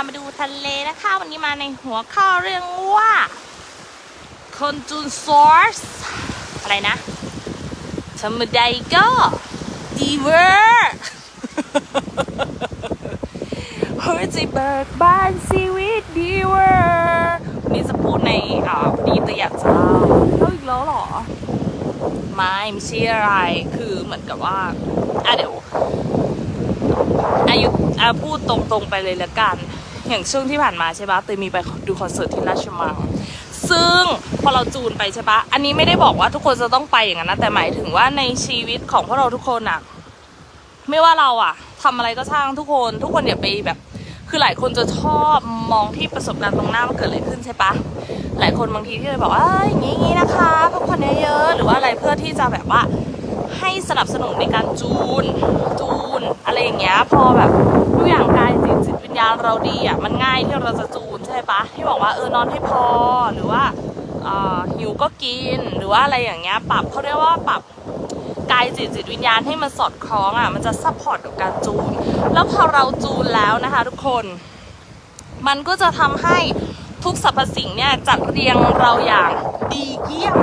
ามาดูทะเลนะคะวันนี้มาในหัวข้อเรื่องว่าคนจูนซอร์สอะไรนะธรรมดาก็ดีเวอร์เฮ้ยจเบิกบานชีวิตดีเวอร์วันนี้จะพูดในอ่าดีตัวอย่างเจ้าเล่าอีกแล้วเหรอ ไม่ไม่ใช่อะไรคือเหมือนกับว่าอะเดี๋ยวอายุอะพูดตรงๆไปเลยละกัน อย่างช่วงที่ผ่านมาใช่ปะเตยมีไปดูคอนเสิร์ตที่ราชมังซึ่งพอเราจูนไปใช่ปะอันนี้ไม่ได้บอกว่าทุกคนจะต้องไปอย่างนั้นนะแต่หมายถึงว่าในชีวิตของพวกเราทุกคนอะไม่ว่าเราอะทำอะไรก็ช่างทุกคนทุกคนอย่าไปแบบ คือหลายคนจะชอบมองที่ประสบการณ์ตรงหน้าว่าเกิดอะไรขึ้นใช่ปะหลายคนบางทีที่เลยบอกว่าอย่างนี้งนี้นะคะพักผ่อนเยอะๆหรือว่าอะไรเพื่อที่จะแบบว่าให้สนับสนุนในการจูนจูน อะไรอย่างเงี้ยพอแบบทุกอย่างกายจิตจิตวิ ญญาณเราดีอะมันง่ายที่เราจะจูนใช่ปะที่บอกว่าเออนอนให้พอหรือว่าอ่อหิวก็กินหรือว่าอะไรอย่างเงี้ยปรับเขาเรียกว่าปรับกายจิตจิตวิญญาณให้มันสอดคล้องอะมันจะซัพพอร์ตกับการจูน แล้วพอเราจูนแล้วนะคะทุกคน มันก็จะทำให้ ทุกสรรพสิ่งเนี่ยจัดเรียงเราอย่างดีเยี่ยม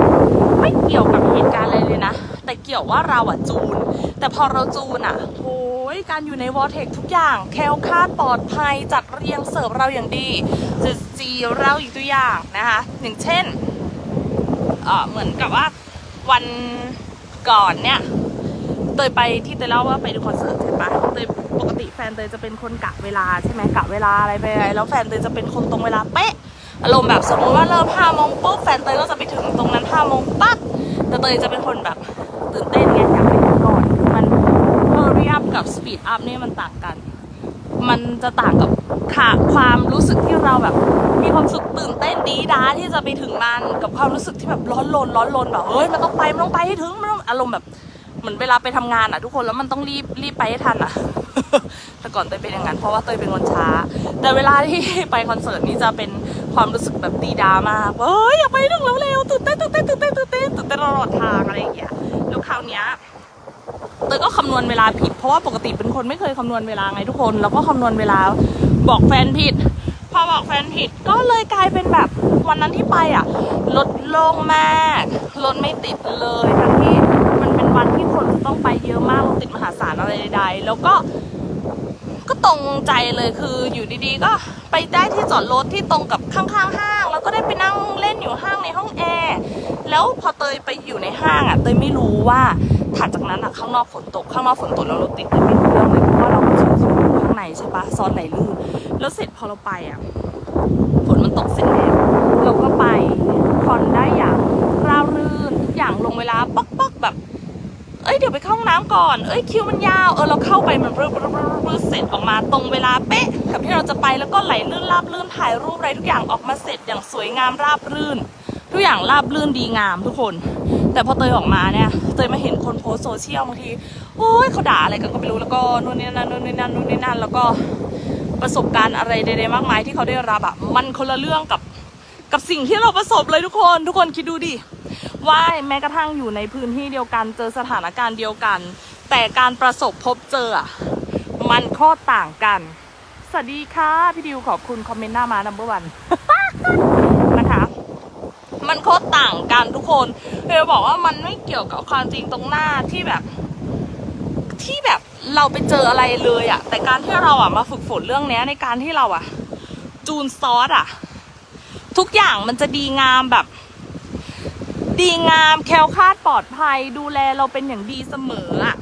ไม่เกี่ยวกับเหตุการณ์อะไรเลยนะ แต่เกี่ยวว่าเราอะจูน แต่พอเราจูนอะโอ้ยการอยู่ในวอเทคทุกอย่างแคล้วคลาดปลอดภัยจัดเรียงเสิร์ฟเราอย่างดีจะจีเราอีกตัวอย่างนะคะอย่างเช่นเออเหมือนกับว่าวันก่อนเนี่ยเตยไปที่เตยเล่าว่าไปดูคอนเสิร์ตใช่ปะ ตยปกติแฟนเตยจะเป็นคนกะเวลาใช่ไหมกะเวลาอะไรไปอะไรแล้วแฟนเตยจะเป็นคนตรงเวลาเป๊ะอารมณ์แบบสมมติว่าเริ่มห้าโมงปุ๊บแฟนเตยก็จะไปถึงตรงนั้นห้าโมงปั๊บแต่เตยจะเป็นคนแบบตื่นเต้นไงอยากไปถึงก่อนมันเอรี่อัพกับสปีดอัพนี่มันต่างกัน มันจะต่างกับค่ะความรู้สึกที่เราแบบ มีความสุขตื่นเต้นดีด้าที่จะไปถึงมันกับความรู้สึกที่แบบร้อนรนร้อนรนแบบเฮ้ยมันต้องไปมันต้องไปให้ถึงมันต้องอารมณ์แบบ มือนเวลาไปทำงานอะทุกคนแล้วมันต้องรีบรีบไปให้ทันอะ แต่ก่อนเตยเป็นอย่างนั้นเพราะว่าเตยเป็นคนช้า แต่เวลาที่ไปคอนเสิร์ตนี่จะเป็นความรู้สึกแบบดีดามากเฮ้ยอยากไปให้ถึงเร็วๆตื่นเต้นตื่นเต้นตื่นเต้นตื่นเต้นตื่นเต้นตลอดทางอะไรอย่างเงี้ยแล้วคราวเนี้ยเตยก็คำนวณเวลาผิดเพราะว่าปกติเป็นคนไม่เคยคำนวณเวลาไงทุกคน แล้วก็คำนวณเวลาบอกแฟนผิด พอบอกแฟนผิดก็เลยกลายเป็นแบบวันนั้นที่ไปอะรถโล่งมากรถไม่ติดเลยทั้งที่ วันที่คนต้องไปเยอะมากรถติดมหาศาลอะไรใดๆแล้วก็ก็ตรงใจเลยคืออยู่ดีๆ ก็ไปได้ที่จอดรถที่ตรงกับข้างๆห้าง แล้วก็ได้ไปนั่งเล่นอยู่ห้างในห้องแอร์แล้วพอเตยไปอยู่ในห้างอะเตยไม่รู้ว่าถัดจากนั้นอะข้างนอกฝนตกข้างนอกฝนตกแล้วรถติดเตยไม่รู้เรื่องเลยเพราะว่าเราก็ชิวๆอยู่ข้างในใช่ปะซ้อนไหลลื่นแล้วเสร็จพอเราไปอะฝนมันตกเสร็จแล้วเราก็ไปผ่อนได้อย่างราบรื่นทุกอย่างลงเวลาป๊อกๆแบบ อ้ยเดี๋ยวไปเข้าห้องน้ำก่อน เอ้ยคิวมันยาว เออเราเข้าไปมันรึบรึบรึบรึบเสร็จออกมาตรงเวลาเป๊ะกับที่เราจะไปแล้วก็ไหลลื่นราบลื่นถ่ายรูปอะไรทุกอย่างออกมาเสร็จอย่างสวยงามราบรื่น ทุกอย่างราบลื่นดีงามทุกคน แต่พอเตยออกมาเนี่ยเตยมาเห็นคนโพสโซเชียลบางทีโอ้ยเขาด่าอะไรกันก็ไม่รู้แล้วก็นู่นนี่นั่นนู่นนี่นั่นนู่นนี่นั่นแล้วก็ประสบการณ์อะไรใดๆมากมายที่เขาได้รับอะมันคนละเรื่องกับกับสิ่งที่เราประสบเลยทุกคน ทุกคนคิดดูดิ ว่าแม้กระทั่งอยู่ในพื้นที่เดียวกันเจอสถานการณ์เดียวกัน แต่การประสบพบเจอ มันโคตรต่างกัน สวัสดีค่ะ พี่ดิวขอบคุณคอมเมนต์หน้ามานัมเบอร์วันนะคะ มันโคตรต่างกันทุกคนเลยบอกว่ามันไม่เกี่ยวกับความจริงตรงหน้าที่แบบ ที่แบบเราไปเจออะไรเลยอะแต่การที่เราอะมาฝึกฝนเรื่องนี้ในการที่เราอะจูนซอสอะทุกอย่างมันจะดีงามแบบ ดีงามแคล้วคลาดปลอดภัย ดูแลเราเป็นอย่างดีเสมออะ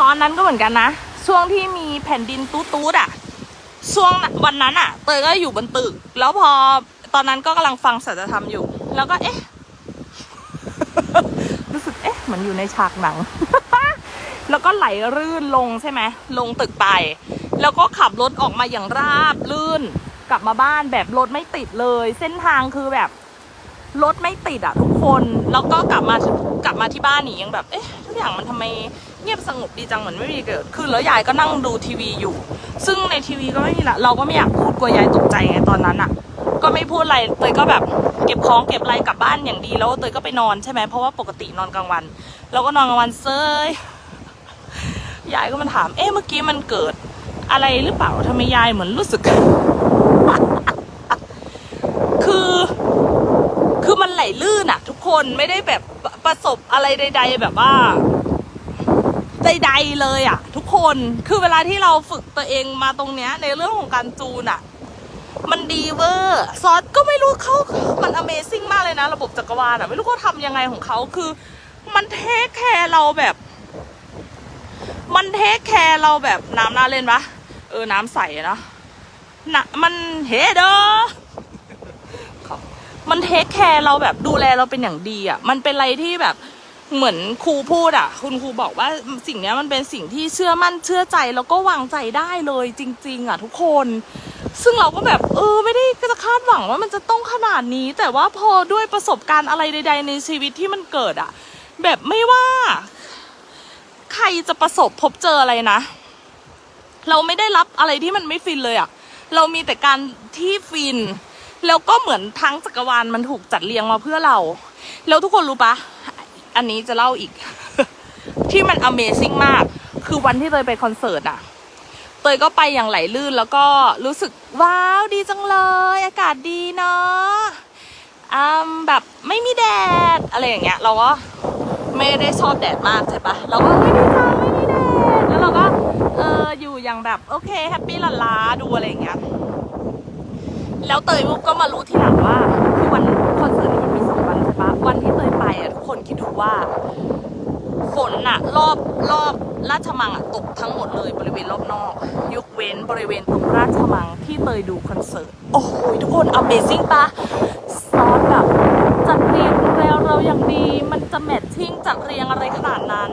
ตอนนั้นก็เหมือนกันนะ ช่วงที่มีแผ่นดินตู้ๆอะช่วงวันนั้นอะเตยก็อยู่บนตึก แล้วพอตอนนั้นก็กำลังฟังสัจธรรมอยู่ แล้วก็เอ๊ะ รู้สึกเอ๊ะเหมือนอยู่ในฉากหนัง แล้วก็ไหลรื่นลงใช่ไหมลงตึกไป แล้วก็ขับรถออกมาอย่างราบลื่น กลับมาบ้านแบบรถไม่ติดเลย เส้นทางคือแบบ รถไม่ติดอะทุกคนแล้วก็กลับมากลับมาที่บ้านนี่ยังแบบเอ๊ะทุกอย่างมันทำไมเงียบสงบดีจังเหมือนไม่มีเกิดขึ้นแล้วยายก็นั่งดูทีวีอยู่ ซึ่งในทีวีก็ไม่มีละเราก็ไม่อยากพูดกลัวยายตกใจไงตอนนั้นอะ ก็ไม่พูดอะไรเตยก็แบบเก็บของเก็บอะไรกลับบ้านอย่างดีแล้วเตยก็ไปนอนใช่ไหมเพราะว่าปกตินอนกลางวัน เราก็นอนกลางวันเซยยายก็มาถาม เอ๊ะเมื่อกี้มันเกิดอะไรหรือเปล่าทำไมยายเหมือนรู้สึก คือ ไหลลื่นอะทุกคนไม่ได้แบบประสบอะไรใด ๆ แบบว่า ใดๆเลยอะทุกคนคือเวลาที่เราฝึกตัวเองมาตรงเนี้ย ในเรื่องของการจูนอะมันดีเวอร์ซอสก็ไม่รู้เขามัน Amazing มากเลยนะ ระบบจักรวาลอะไม่รู้เขาทำยังไงของเขาคือ มันเทคแคร์เราแบบ มันเทคแคร์เราแบบน้ำน่าเล่นปะเออน้ำใสเนอะนะมันเฮเดอ มันเทคแคร์เราแบบดูแลเราเป็นอย่างดีอะ มันเป็นอะไรที่แบบเหมือนครูพูดอะ คุณครูบอกว่าสิ่งนี้มันเป็นสิ่งที่เชื่อมั่นเชื่อใจแล้วก็วางใจได้เลยจริง ๆ อะ ทุกคน ซึ่งเราก็แบบเออไม่ได้จะคาดหวังว่ามันจะต้องขนาดนี้ แต่ว่าพอด้วยประสบการณ์อะไรใด ๆ ในชีวิตที่มันเกิดอะ แบบไม่ว่า ใครจะประสบพบเจออะไรนะเราไม่ได้รับอะไรที่มันไม่ฟินเลยอะ เรามีแต่การที่ฟิน แล้วก็เหมือนทั้งจักรวาลมันถูกจัดเรียงมาเพื่อเรา แล้วทุกคนรู้ปะ อันนี้จะเล่าอีก ที่มัน Amazing มาก คือวันที่เตยไปคอนเสิร์ตอะเตยก็ไปอย่างไหลลื่นแล้วก็รู้สึกว้าวดีจังเลย อากาศดีเนาะอืมแบบไม่มีแดดอะไรอย่างเงี้ย เราก็ไม่ได้ชอบแดดมากใช่ปะเราก็ไม่ได้จ้าไม่มีแดดแล้วเราก็เอออยู่อย่างแบบโอเคแฮปปี้ลาลาดูอะไรอย่างเงี้ย แล้วเตยมุกก็มารู้ทีหลังว่าคือวันคอนเสิร์ตมันมีสองวันใช่ปะวันที่เตยไปอะทุกคนคิดดูว่าฝนอะรอบรอบราชมังอะตกทั้งหมดเลยบริเวณรอบนอก ยกเว้นบริเวณตรงราชมังที่เตยดูคอนเสิร์ต โอ้โหทุกคน Amazing ปะซอสแบบจัดเรียงแล้วเราอย่างดี มันจะแมทชิ่งจัดเรียงอะไรขนาดนั้น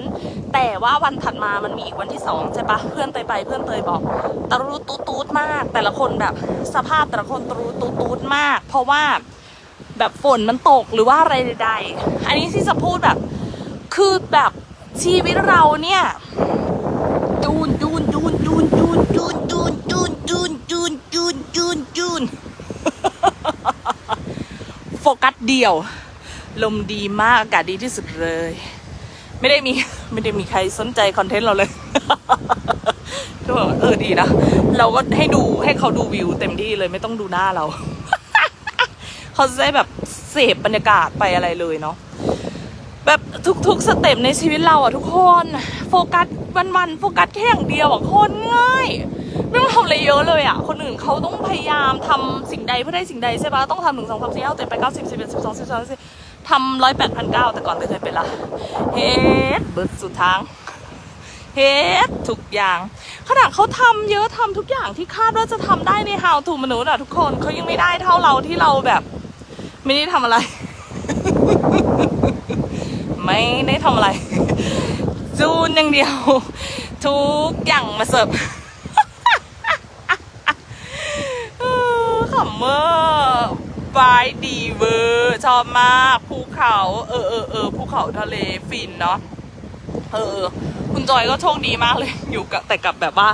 แต่ว่าวันถัดมามันมีอีกวันที่สองใช่ปะเพื่อนเตยไปเพื่อนเตยบอกตรุตูตูดมาก แต่ละคนแบบสภาพแต่ละคนตรุตูตูดมาก เพราะว่าแบบฝนมันตกหรือว่าอะไรใดๆอันนี้ที่จะพูดแบบคือแบบชีวิตเราเนี่ยจูนจูนจูนจูนจูนจูนจูนจูนจูนจูนจูนจูนจูนโฟกัสเดียว ลมดีมากอากาศดีที่สุดเลย ไม่ได้มี ไม่ได้มีใครสนใจคอนเทนต์เราเลย ก็บอกเออดีนะ เราก็ให้ดูให้เขาดูวิวเต็มที่เลยไม่ต้องดูหน้าเรา เขาจะได้แบบเสพบรรยากาศไปอะไรเลยเนาะแบบทุกๆสเต็ปในชีวิตเราอะทุกคน โฟกัสวันๆโฟกัสแค่อย่างเดียวอะคนง่ายไม่ต้องทำอะไรเยอะเลยอะคนอื่นเขาต้องพยายามทำสิ่งใดเพื่อได้สิ่งใดใช่ปะต้องทำหนึ่งสองสามสี่ห้าเจ็ดแปดเก้าสิบสิบเอ็ดสิบสองสิบสามสิบ ทำร้อยแปดพันเก้าแต่ก่อนเคยเป็นละเฮ็ดเบิดสุดทางเฮ็ดทุกอย่าง ขนาดเขาทำเยอะทำทุกอย่างที่คาดว่าจะทำได้ใน How to มนุษย์อะทุกคนเขายังไม่ได้เท่าเราที่เราแบบ ไม่ได้ทำอะไร ไม่ได้ทำอะไร จูนอย่างเดียว ทุกอย่างมาเสิร์ฟขำเมอร์ บายดีเวอร์ชอบมากภูเขาเออเออเออภูเขาทะเลฟินเนาะเออคุณจอยก็โชคดีมากเลยอยู่กับแต่กับแบบว่า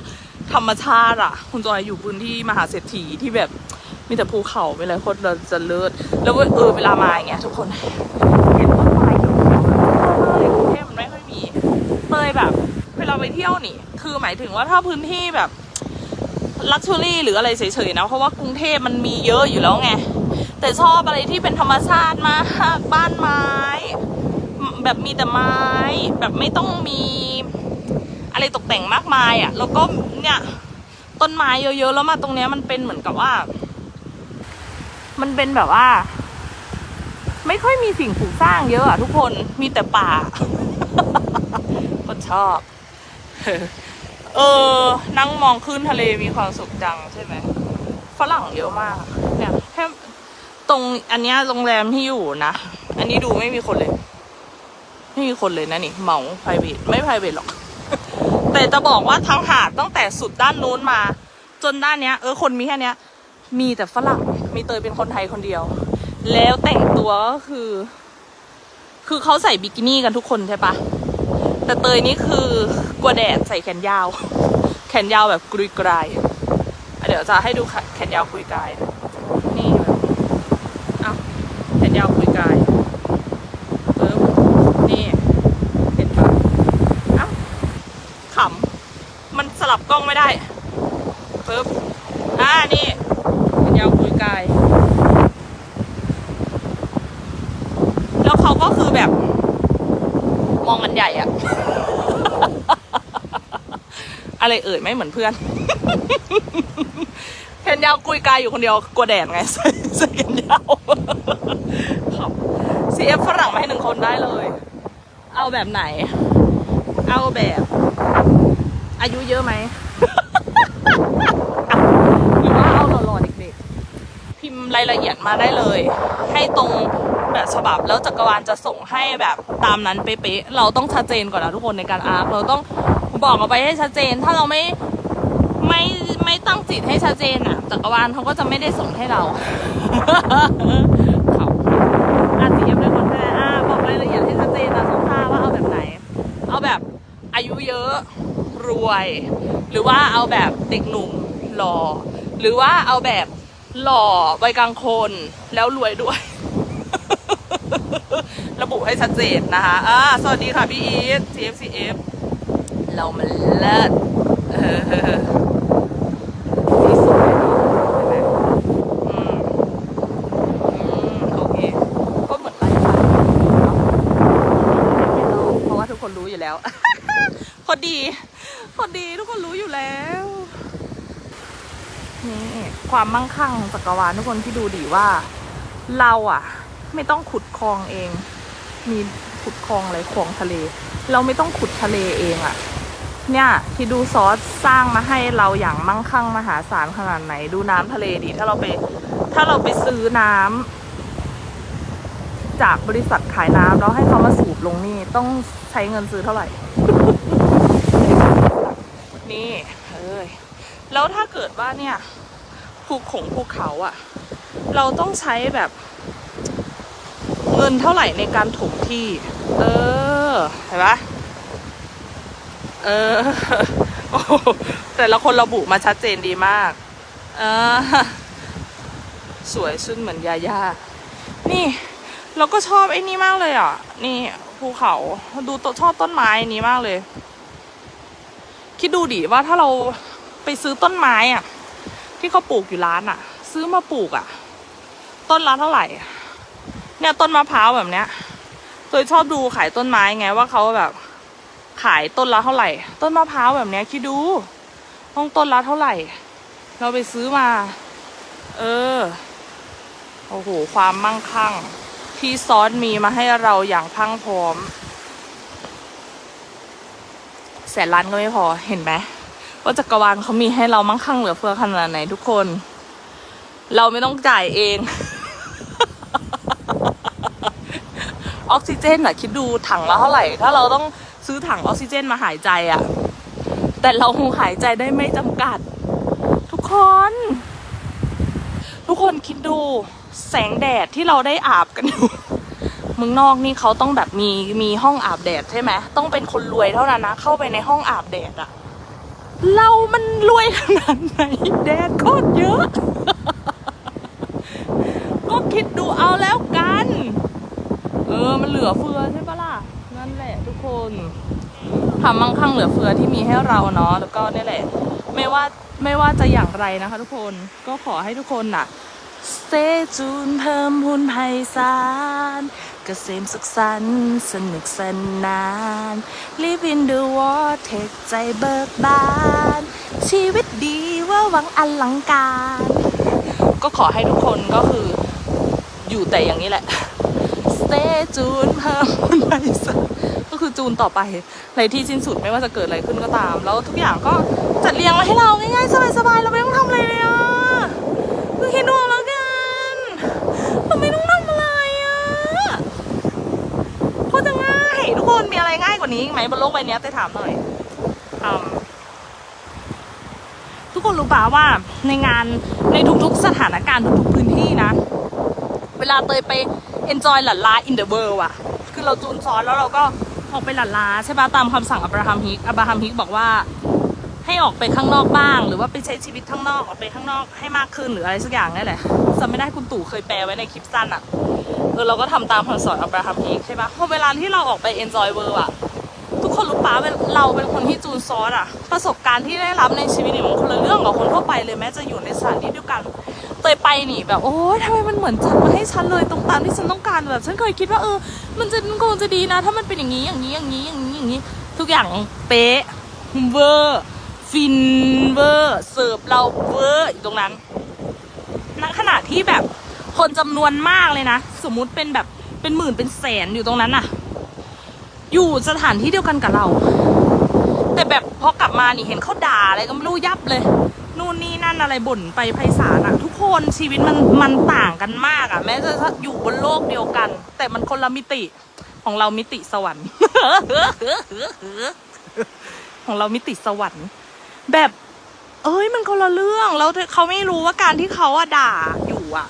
ธรรมชาติอะคุณจอยอยู่พื้นที่มหาเศรษฐีที่แบบมีแต่ภูเขามีอะไรโคตรจะเลิศแล้วเออเวลามาอย่างเงี้ยทุกคนเห็นต้นไม้เขียวๆเลยกรุงเทพมันไม่ค่อยมีเลยแบบเวลาไปเที่ยวนี่ คือหมายถึงว่าถ้าพื้นที่แบบลักชัวรี่หรืออะไรเฉยๆนะ เพราะว่ากรุงเทพมันมีเยอะอยู่แล้วไง แต่ชอบอะไรที่เป็นธรรมชาติมากบ้านไม้ แบบมีแต่ไม้ แบบไม่ต้องมีอะไรตกแต่งมากมายอะ่ะ แล้วก็เนี่ยต้นไม้เยอะๆแล้วมาตรงเนี้ยมันเป็นเหมือนกับว่า มันเป็นแบบว่า ไม่ค่อยมีสิ่งปลูกสร้างเยอะอะทุกคนมีแต่ป่าคนชอบ เออ นั่งมองขึ้นทะเลมีความสุขจังใช่ไหมฝรั่งเยอะมาก เนี่ยแค่ ตรงอันเนี้ยโรงแรมที่อยู่นะ อันนี้ดูไม่มีคนเลย ไม่มีคนเลยนะนี่เหมา private ไม่ private หรอก แต่จะบอกว่าทางหาดตั้งแต่สุดด้านนู้นมา จนด้านเนี้ย เออคนมีแค่เนี้ย มีแต่ฝรั่งมีเตยเป็นคนไทยคนเดียว แล้วแต่งตัวก็คือ คือเขาใส่บิกินี่กันทุกคนใช่ปะแต่เตยนี่คือกลัวแดดใส่แขนยาว แขนยาวแบบกรุยกรายเดี๋ยวจะให้ดูแขนยาวกรุยกราย แขนยาวกรุยกายเออนี่เห็นปะเอ้าขำมันสลับกล้องไม่ได้ปึ๊บอ่านี่เป็นยาวคุยกายแล้วเขาก็คือแบบ มองกันใหญ่อะอะไรเอ่ยไม่เหมือนเพื่อนแขนยาวกุยกายอยู่คนเดียวกลัวแดดไงใส่ใส่แขนยาว CF ฝรั่งมาให้หนึ่งคนได้เลย เอาแบบไหน เอาแบบ อายุเยอะไหมหรือว่าเอาหล่อๆเด็กๆ พิมพ์รายละเอียดมาได้เลย ให้ตรงแบบฉบับแล้วจักรวาลจะส่งให้แบบตามนั้นเป๊ะๆเราต้องชัดเจนก่อนนะทุกคนในการอาร์คเราต้องบอกเอาไปให้ชัดเจน ถ้าเราไม่ไม่ไม่ตั้งจิตให้ชัดเจนอะจักรวาลเขาก็จะไม่ได้ส่งให้เราเขาอาจจะ อะรวย หรือว่าเอาแบบเด็กหนุ่มหล่อ หรือว่าเอาแบบหล่อวัยกลางคนแล้วรวยด้วย ระบุให้ชัดเจนนะคะอ่าสวัสดีค่ะพี่อีท TFCF เรามันเลิศเออที่สุดเลยเนาะใช่ไหมโอเคก็เหมือนไลฟ์สไตล์เนาะเพราะว่าทุกคนรู้อยู่แล้ว พอดีพอดีทุกคนรู้อยู่แล้ว นี่ความมั่งคั่งของจักรวาลทุกคนที่ดูดีว่า เราอะไม่ต้องขุดคลองเอง มีขุดคลองอะไรคลองทะเล เราไม่ต้องขุดทะเลเองอะเนี่ยที่ดูซอสสร้างมาให้เราอย่างมั่งคั่งมหาศาลขนาดไหน ดูน้ำทะเลดีถ้าเราไป ถ้าเราไปซื้อน้ำจากบริษัทขายน้ำแล้วให้เขามาสูบลงนี่ต้องใช้เงินซื้อเท่าไหร่ นี่เอ้ยแล้วถ้าเกิดว่าเนี่ยภูขงภูเขาอะเราต้องใช้แบบเงินเท่าไหร่ในการถมที่ เออเห็นปะเออแต่ละคนระบุมาชัดเจนดีมากเออสวยชุดเหมือนยาย่านี่ เราก็ชอบไอ้นี่มากเลยอะ นี่ภูเขาดูชอบต้นไม้นี้มากเลย คิดดูดิว่าถ้าเราไปซื้อต้นไม้อะที่เขาปลูกอยู่ร้านอะซื้อมาปลูกอะต้นละเท่าไหร่ เนี่ยต้นมะพร้าวแบบเนี้ยเคยชอบดูขายต้นไม้ไงว่าเขาแบบ ขายต้นละเท่าไหร่ ต้นมะพร้าวแบบเนี้ยคิดดูต้องต้นละเท่าไหร่ เราไปซื้อมา เออโอ้โหความมั่งคั่ง ที่ซอสมีมาให้เราอย่างพังพร้อม แสนล้านก็ไม่พอเห็นไหมว่าจักรวาลเขามีให้เรามั่งคั่งเหลือเฟือขนาดไหนทุกคน เราไม่ต้องจ่ายเอง ออกซิเจนอะคิดดูถังละเท่าไหร่ ถ้าเราต้องซื้อถังออกซิเจนมาหายใจอะแต่เราหายใจได้ไม่จำกัด ทุกคน ทุกคนคิดดูแสงแดดที่เราได้อาบกันอยู่ เมืองนอกนี่เขาต้องแบบมีมีห้องอาบแดดใช่ไหมต้องเป็นคนรวยเท่านั้นนะ เข้าไปในห้องอาบแดดอะเรามันรวยขนาดไหนแดดโคตรเยอะ ก็คิดดูเอาแล้วกัน เออมันเหลือเฟือใช่ปะล่ะ นั่นแหละทุกคนความมั่งคั่งเหลือเฟือที่มีให้เราเนาะแล้วก็นี่แหละ ไม่ว่าไม่ว่าจะอย่างไรนะคะ ทุกคนก็ขอให้ทุกคนน่ะ stay tuned เพิ่มพูนไพศาลเกษมสุขสันต์สนุกสนาน live in the war เทคใจเบิกบาน ชีวิตดีว่าหวังอลังการ ก็ขอให้ทุกคนก็คืออยู่แต่อย่างนี้แหละ stay tuned เพิ่มพูนไพศาลก็คือจูนต่อไปในที่สิ้นสุดไม่ว่าจะเกิดอะไรขึ้นก็ตาม แล้วทุกอย่างก็จัดเรียงไว้ให้เราง่ายๆสบายๆเราไม่ต้องทำอะไรเลยอะ คือคิดดูเอาแล้วกันเราไม่ต้องทำอะไรอะโคตรจะง่าย ทุกคนมีอะไรง่าย กว่านี้ไหมบนโลกใบนี้เต้ถามหน่อยอทุกคนรู้ป่าว่าในงานในทุกๆสถานการณ์ทุกๆพื้นที่นะ เวลาเตยไป enjoy หลันลา in the world อะคือเราจูนซ้อนแล้วเราก็ออกไปหลันลาใช่ปะตามคำสั่งอับราฮัมฮิกอับราฮัมฮิกบอกว่าให้ออกไปข้างนอกบ้าง หรือว่าไปใช้ชีวิตข้างนอกออกไปข้างนอกให้มากขึ้นหรืออะไรสักอย่างนี่แหละจำไม่ได้คุณตู่เคยแปลไว้ในคลิปสั้นอะเออเราก็ทำตามคำสอนอับราฮัมฮิกใช่ปะพอเวลาที่เราออกไป enjoy world อะ คนรู้ปะเป็นเราเป็นคนที่จูนซอสอะประสบการณ์ที่ได้รับในชีวิตนี่มันคนละเรื่องกับคนทั่วไปเลยแม้จะอยู่ในสถานที่เดียวกันเตยไปนี่แบบโอ้ยทำไมมันเหมือนจัดมาให้ฉันเลยตรงตามที่ฉันต้องการแบบ ฉันเคยคิดว่าเออ มันจะมันคงจะดีนะ ถ้ามันเป็นอย่างนี้อย่างนี้อย่างนี้อย่างนี้อย่างนี้ ทุกอย่างเป๊ะเวอร์ฟินเวอร์เสิร์ฟเราเวอร์อยู่ตรงนั้นณขณะที่แบบคนจำนวนมากเลยนะ สมมุติเป็นแบบเป็นหมื่นเป็นแสนอยู่ตรงนั้นน่ะ อยู่สถานที่เดียวกันกับเรา แต่แบบพอกลับมานี่เห็นเขาด่าอะไรก็ไม่รู้ยับเลย นู่นนี่นั่นอะไรบ่นไปไพศาลอะทุกคนชีวิตมันมันต่างกันมากอะแม้จะอยู่บนโลกเดียวกัน แต่มันคนละมิติของเรามิติสวรรค์ ของเรามิติสวรรค์ แบบ เอ้ยมันคนละเรื่องแล้วเขาไม่รู้ว่าการที่เขาอะด่าอยู่อะ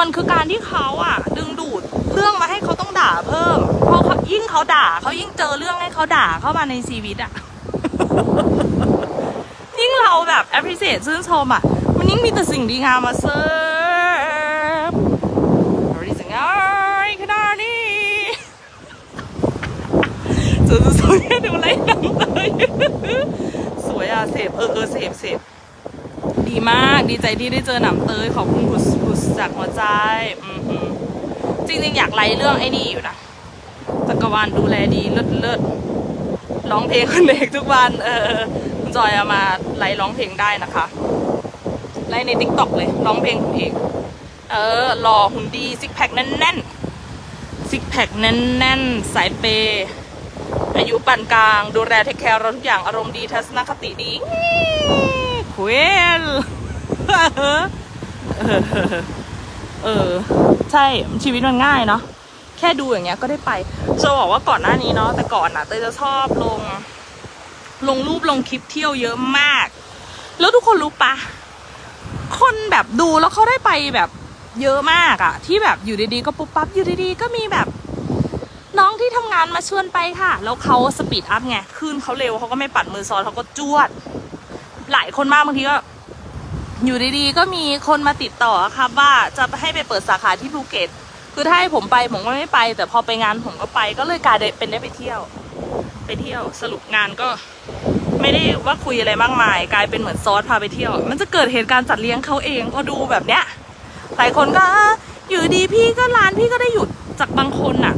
มันคือการที่เขาอะดึงดูดเรื่องมาให้เขาต้องด่าเพิ่มเพราะ ยิ่งเขาด่าเขายิ่งเจอเรื่องให้เขาด่าเข้ามาในชีวิตอะยิ่งเราแบบ appreciate ชื่นชมอะมันยิ่งมีแต่สิ่งดีงามมาเสิร์ฟอะไรสิ่งง่ายขนาดนี้สวยๆดูไรหนังเลยสวยอะเสพเออเออเสพเสพดีมากดีใจที่ได้เจอหนำเตยขอบคุณคุณจากหัวใจจริงๆอยากไล่เรื่องไอ้นี่อยู่นะ กวาลดูแลดีเลิศเลิศร้องเพลงคุณเอกทุกวันเออคุณจอยเอามาไล่ร้องเพลงได้นะคะไล่ในติ๊กต็อกเลยร้องเพลงคุณเอกเออหล่อหุ่นดีซิกแพคแน่นๆซิกแพคแน่นๆสายเปย์อายุปานกลาง ดูแลเทคแคร์เราทุกอย่างอารมณ์ดีทัศนคติดีคุยลเออ ใช่ชีวิตมันง่ายเนาะ แค่ดูอย่างเงี้ยก็ได้ไปจะบอกว่าก่อนหน้านี้เนาะแต่ก่อนอะเตยจะชอบลง ลงรูปลงคลิปเที่ยวเยอะมาก แล้วทุกคนรู้ปะคนแบบดูแล้วเขาได้ไปแบบเยอะมากอะที่แบบอยู่ดีๆก็ปุ๊บปั๊บอยู่ดีๆก็มีแบบน้องที่ทำงานมาชวนไปค่ะ แล้วเขาสปีดอัพไงขึ้นเขาเร็วเขาก็ไม่ปัดมือซ้อนเขาก็จวด หลายคนมากบางทีก็ อยู่ดีๆก็มีคนมาติดต่อครับว่าจะให้ไปเปิดสาขาที่ภูเก็ต คือถ้าให้ผมไปผมก็ไม่ไป แต่พอไปงานผมก็ไป ก็เลยกลายเป็นได้ไปเที่ยว ไปเที่ยวสรุปงานก็ ไม่ได้ว่าคุยอะไรมากมาย กลายเป็นเหมือนซอสพาไปเที่ยว มันจะเกิดเหตุการณ์จัดเลี้ยงเขาเองพอดูแบบเนี้ยหลายคนก็อยู่ดีพี่ก็ร้านพี่ก็ได้หยุดจากบางคนน่ะ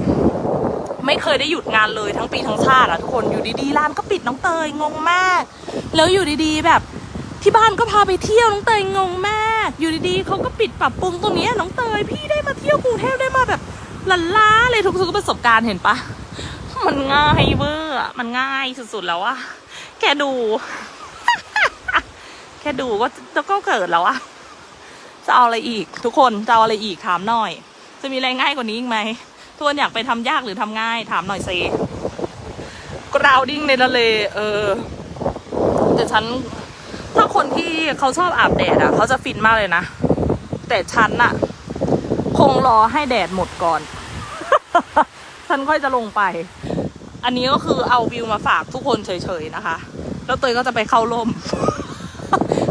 ไม่เคยได้หยุดงานเลยทั้งปีทั้งชาติอะทุกคนอยู่ดีๆร้านก็ปิดน้องเตยงงมาก แล้วอยู่ดีๆแบบ ที่บ้านก็พาไปเที่ยวน้องเตยงงมาก อยู่ดีๆเขาก็ปิดปรับปรุงตรงนี้น้องเตยพี่ได้มาเที่ยวกรุงเทพได้มาแบบลันล้าเลยทุกๆประสบการณ์เห็นปะมันง่ายเวอร์มันง่ายสุดๆแล้วอะแค่ดู แค่ดูก็ก็เกิดแล้วอะจะเอาอะไรอีก ทุกคนจะเอาอะไรอีกถามหน่อย จะมีอะไรง่ายกว่านี้อีกไหมทุกคนอยากไปทำยากหรือทำง่าย ถามหน่อยเซกราวดิ้งในทะเลเออแต่ฉัน ถ้าคนที่เขาชอบอาบแดดอะ เขาจะฟินมากเลยนะ แต่ฉันอะ คงรอให้แดดหมดก่อน ฉันค่อยจะลงไป อันนี้ก็คือเอาวิวมาฝากทุกคนเฉยๆนะคะ แล้วเตยก็จะไปเข้าร่ม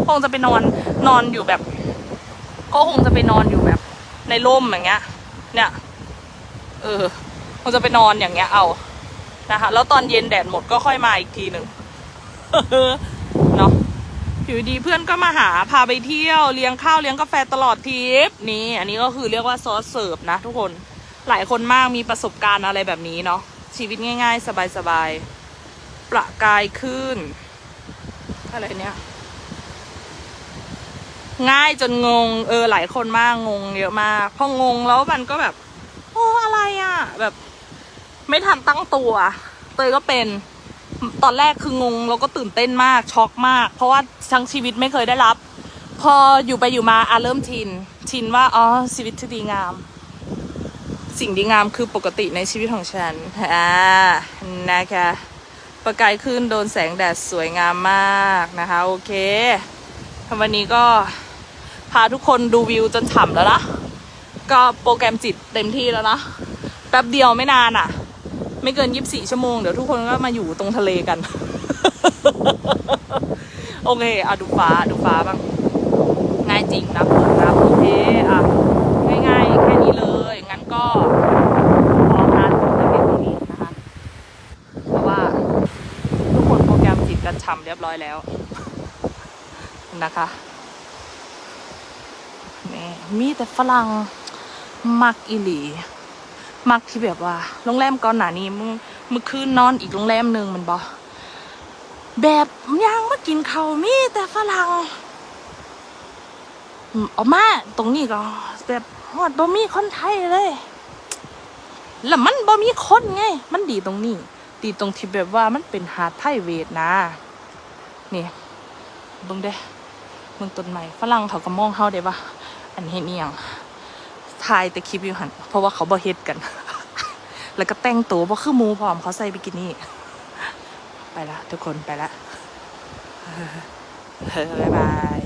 คงจะไปนอนนอนอยู่แบบก็คงจะไปนอนอยู่แบบ ในร่มอย่างเงี้ย เนี่ย เออคงจะไปนอนอย่างเงี้ยเอานะคะแล้วตอนเย็นแดดหมดก็ค่อยมาอีกทีหนึ่งเนาะ อยู่ดีเพื่อนก็มาหาพาไปเที่ยวเลี้ยงข้าวเลี้ยงกาแฟตลอดทริปนี่อันนี้ก็คือเรียกว่าซอสเสิร์ฟนะทุกคนหลายคนมากมีประสบการณ์อะไรแบบนี้เนาะชีวิตง่าย ๆ สบายๆประกายขึ้นอะไรเนี่ยง่ายจนงง เออหลายคนมากงงเยอะมากพองงแล้วมันก็แบบโอ้อะไรอะ่ะ แบบ ไม่ทันตั้งตัว เตยก็เป็น ตอนแรกคืองงแล้วก็ตื่นเต้นมากช็อกมาก เพราะว่าทั้งชีวิตไม่เคยได้รับ พออยู่ไปอยู่มาอะเริ่มชินชินว่าอ๋อชีวิตที่ดีงาม สิ่งดีงามคือปกติในชีวิตของฉันอ่านะคะประกายขึ้นโดนแสงแดดสวยงามมากนะคะ โอเควันนี้ก็พาทุกคนดูวิวจนฉ่ำแล้วนะก็โปรแกรมจิตเต็มที่แล้วนะ แป๊บเดียวไม่นานอะ ไม่เกินยี่สิบสี่ชั่วโมง เดี๋ยวทุกคนก็มาอยู่ตรงทะเลกัน โอเคอะดูฟ้าดูฟ้าบ้าง ง่ายจริงนะเปิดนะโอเคอะง่ายๆ แค่นี้เลย งั้นก็พอการจะเป็นตรงนี้นะคะ เพราะว่าทุกคนโปรแกรมจิตกันชำเรียบร้อยแล้ว นะคะนี่มีแต่ฝรั่งมักอีหลี มักที่แบบว่าโรงแรมก่อนหน้านี้มึงมึงคืนนอนอีกโรงแรมหนึ่งมันบอแบบยังมากินเขามีแต่ฝรั่งอืมเอกมาตรงนี้ก็ แบบฮอดบ่มีคนไทยเลย แล้วมันบ่มีคนไง มันดีตรงนี้ ดีตรงที่แบบว่ามันเป็นหาดไทยเวทนะ นี่เบิ่งเด้เบิ่งต้นไม้ฝรั่งเขาก็มองเฮาได้ปะอันเห็นอียง ถ่ายแต่คลิปอยู่หันเพราะว่าเขาบ่เฮ็ดกัน แล้วก็แต่งตัวบ่คือมูพร้อมเขาใส่บิกินี่ ไปละทุกคนไปละบ๊ายบาย